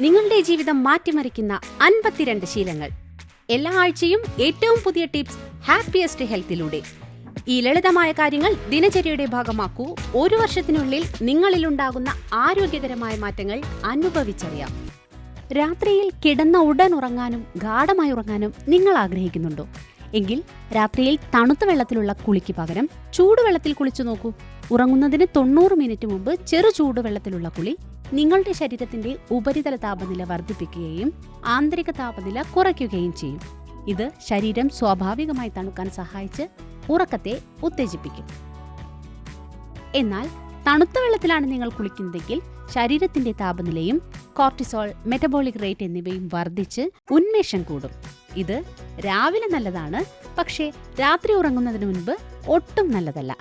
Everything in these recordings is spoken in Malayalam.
നിങ്ങളുടെ ജീവിതം മാറ്റിമറിക്കുന്ന അൻപത്തിരണ്ട് ശീലങ്ങൾ. എല്ലാ ആഴ്ചയും ഏറ്റവും പുതിയ ടിപ്സ് ഹാപ്പിയസ്റ്റ് ഹെൽത്തിലൂടെ. ഈ ലളിതമായ കാര്യങ്ങൾ ദിനചര്യയുടെ ഭാഗമാക്കൂ. ഒരു വർഷത്തിനുള്ളിൽ നിങ്ങളിലുണ്ടാകുന്ന ആരോഗ്യകരമായ മാറ്റങ്ങൾ അനുഭവിച്ചറിയാം. രാത്രിയിൽ കിടന്ന ഉടൻ ഉറങ്ങാനും ഗാഠമായി ഉറങ്ങാനും നിങ്ങൾ ആഗ്രഹിക്കുന്നുണ്ടോ? എങ്കിൽ രാത്രിയിൽ തണുത്ത വെള്ളത്തിലുള്ള കുളിക്ക് പകരം ചൂടുവെള്ളത്തിൽ കുളിച്ചു നോക്കൂ. ഉറങ്ങുന്നതിന് തൊണ്ണൂറ് മിനിറ്റ് മുമ്പ് ചെറു ചൂടുവെള്ളത്തിലുള്ള കുളി നിങ്ങളുടെ ശരീരത്തിന്റെ ഉപരിതല താപനില വർദ്ധിപ്പിക്കുകയും ആന്തരിക താപനില കുറയ്ക്കുകയും ചെയ്യും. ഇത് ശരീരം സ്വാഭാവികമായി തണുക്കാൻ സഹായിച്ച് ഉറക്കത്തെ ഉത്തേജിപ്പിക്കും. എന്നാൽ തണുത്ത വെള്ളത്തിലാണ് നിങ്ങൾ കുളിക്കുന്നതെങ്കിൽ ശരീരത്തിന്റെ താപനിലയും കോർട്ടിസോൾ മെറ്റബോളിക് റേറ്റ് എന്നിവയും വർദ്ധിച്ച് ഉന്മേഷം കൂടും. ഇത് രാവിലെ നല്ലതാണ് പക്ഷേ രാത്രി ഉറങ്ങുന്നതിന് മുൻപ് ഒട്ടും നല്ലതല്ല.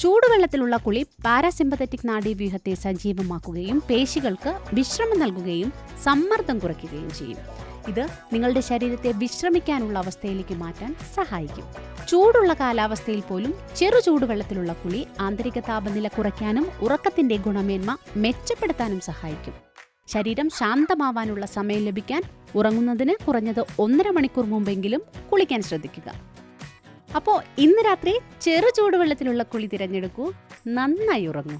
ചൂടുവെള്ളത്തിലുള്ള കുളി പാരാസിമ്പത്തറ്റിക് നാഡീവ്യൂഹത്തെ സജീവമാക്കുകയും പേശികൾക്ക് വിശ്രമം നൽകുകയും സമ്മർദ്ദം കുറയ്ക്കുകയും ചെയ്യും. ഇത് നിങ്ങളുടെ ശരീരത്തെ വിശ്രമിക്കാനുള്ള അവസ്ഥയിലേക്ക് മാറ്റാൻ സഹായിക്കും. ചൂടുള്ള കാലാവസ്ഥയിൽ പോലും ചെറു ചൂടുവെള്ളത്തിലുള്ള കുളി ആന്തരിക താപനില കുറയ്ക്കാനും ഉറക്കത്തിന്റെ ഗുണമേന്മ മെച്ചപ്പെടുത്താനും സഹായിക്കും. ശരീരം ശാന്തമാവാനുള്ള സമയം ലഭിക്കാൻ ഉറങ്ങുന്നതിന് കുറഞ്ഞത് ഒന്നര മണിക്കൂർ മുമ്പെങ്കിലും കുളിക്കാൻ ശ്രദ്ധിക്കുക. അപ്പോൾ ഇന്ന് രാത്രി ചെറു ചൂടുവെള്ളത്തിലുള്ള കുളി തിരഞ്ഞെടുക്കൂ. നന്നായി ഉറങ്ങൂ.